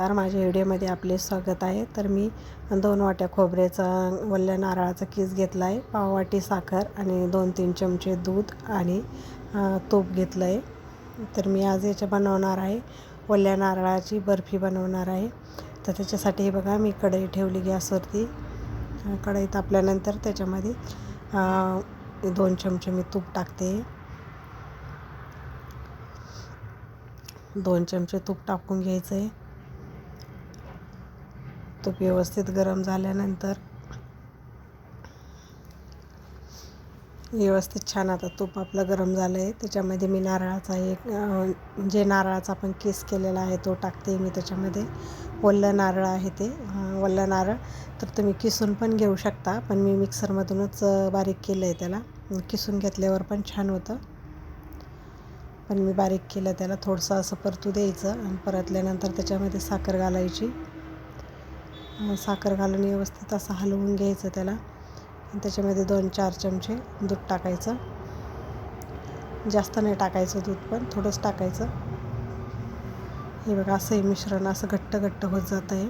तर माझ्या व्हिडिओमध्ये आपले स्वागत आहे. तर मी दोन वाट्या खोबऱ्याचा वल्ल्या नारळाचा किस घेतला आहे पाववाटी साखर आणि दोन तीन चमचे दूध आणि तूप घेतलं आहे तर मी आज याच्या बनवणार आहे. वल्ल्या नारळाची बर्फी बनवणार आहे. तर त्याच्यासाठी हे बघा मी कढई ठेवली गॅसवरती. कढई तापल्यानंतर त्याच्यामध्ये दोन चमचे मी तूप टाकते. दोन चमचे तूप टाकून घ्यायचं आहे तूप व्यवस्थित गरम झाल्यानंतर व्यवस्थित छान आता तूप आपलं गरम झालं आहे त्याच्यामध्ये मी नारळाचा एक जे नारळाचा आपण केस केलेला आहे तो टाकते मी त्याच्यामध्ये. वल्लं नारळ आहे ते वल्लं नारळ. तर तुम्ही किसून पण घेऊ शकता पण मी मिक्सरमधूनच बारीक केलं आहे त्याला. किसून घेतल्यावर पण छान होतं. पण मी बारीक केलं त्याला थोडंसं असं परतू द्यायचं आणि परतल्यानंतर त्याच्यामध्ये साखर घालायची. साखर घालून व्यवस्थित असं हलवून घ्यायचं त्याला. आणि त्याच्यामध्ये दोन चार चमचे दूध टाकायचं. जास्त नाही टाकायचं दूध पण थोडंच टाकायचं. हे बघा असं हे मिश्रण असं घट्ट घट्ट होत जातं आहे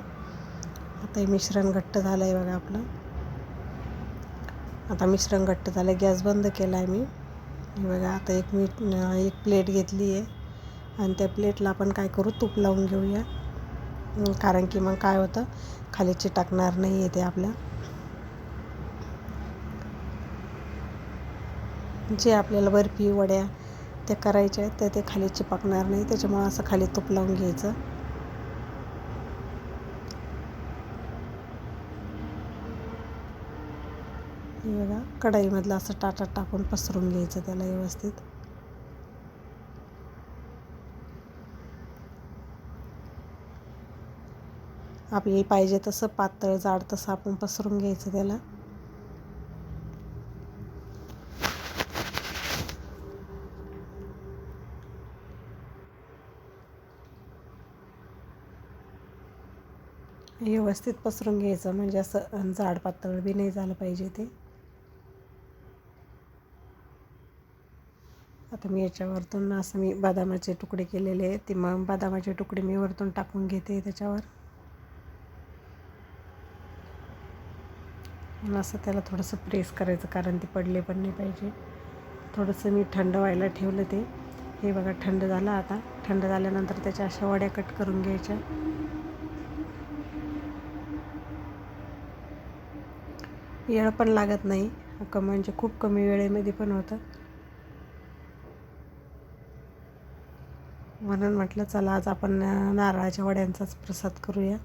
आता हे मिश्रण घट्ट झालं आहे बघा आपलं. आता मिश्रण घट्ट झालं गॅस बंद केला आहे मी. हे बघा आता एक मी एक प्लेट घेतली आहे आणि त्या प्लेटला आपण काय करू तूप लावून घेऊया. कारण की मग काय होतं? खाली चिटाकणार नाही आहे ते आपल्या. जे आपल्याला बर्फी वड्या त्या करायच्या आहेत तर ते खाली चिपकणार नाही. त्याच्यामुळं असं खाली तूप लावून घ्यायचं. बघा कढईमधलं असं टाटा टाकून पसरून घ्यायचं त्याला व्यवस्थित. आपल्याला पाहिजे तसं पातळ जाड तसं आपण पसरून घ्यायचं त्याला. व्यवस्थित पसरून घ्यायचं म्हणजे असं जाड पातळ बी नाही झालं पाहिजे ते. आता मी याच्यावरतून असं मी बदामाचे तुकडे केलेले आहेत ते मग बदामाचे तुकडे मी वरतून टाकून घेते त्याच्यावर. असं त्याला थोडंसं प्रेस करायचं कारण ते पडले पण नाही पाहिजे. थोडंसं मी थंड व्हायला ठेवलं ते. हे बघा थंड झालं आता. थंड झाल्यानंतर त्याच्या अशा वड्या कट करून घ्यायच्या. येळ पण लागत नाही. क म्हणजे खूप कमी वेळेमध्ये पण होतं. म्हणून म्हटलं चला आज आपण नारळाच्या वड्यांचाच प्रसाद करूया.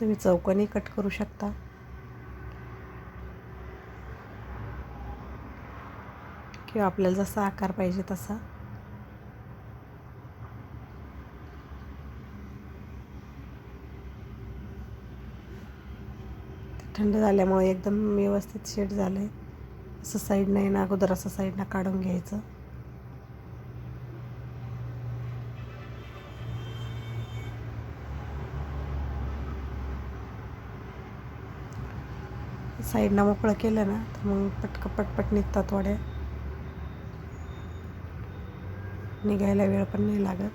तुम्ही चौकोनी कट करू शकता. किंवा आपल्याला जसा आकार पाहिजे तसा. थंड झाल्यामुळे एकदम व्यवस्थित शेड झालं आहे असं साईडनं येणं अगोदर असं साईडनं काढून घ्यायचं. साईडनं मोकळं केलं ना तर मग पटक पटपट निघतात वड्या. निघायला वेळ पण नाही लागत.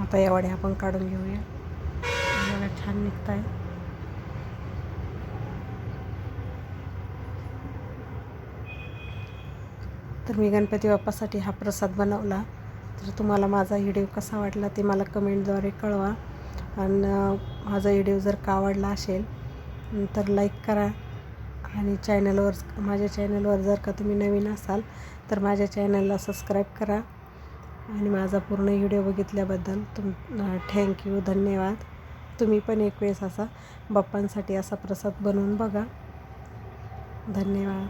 आता या वड्या आपण काढून घेऊया. आपल्याला छान निघत आहे तर मी गणपती बाप्पासाठी हा प्रसाद बनवला. तर तुम्हाला माझा व्हिडिओ कसा वाटला ते मला कमेंटद्वारे कळवा. आणि माझा व्हिडिओ जर का आवडला असेल तर लाईक करा. आणि चॅनलवर माझ्या चॅनलवर जर का तुम्ही नवीन असाल तर माझ्या चॅनलला सबस्क्राईब करा. आणि माझा पूर्ण व्हिडिओ बघितल्याबद्दल तुम थँक्यू धन्यवाद. तुम्ही पण एक वेळेस असा बाप्पांसाठी असा प्रसाद बनवून बघा. धन्यवाद.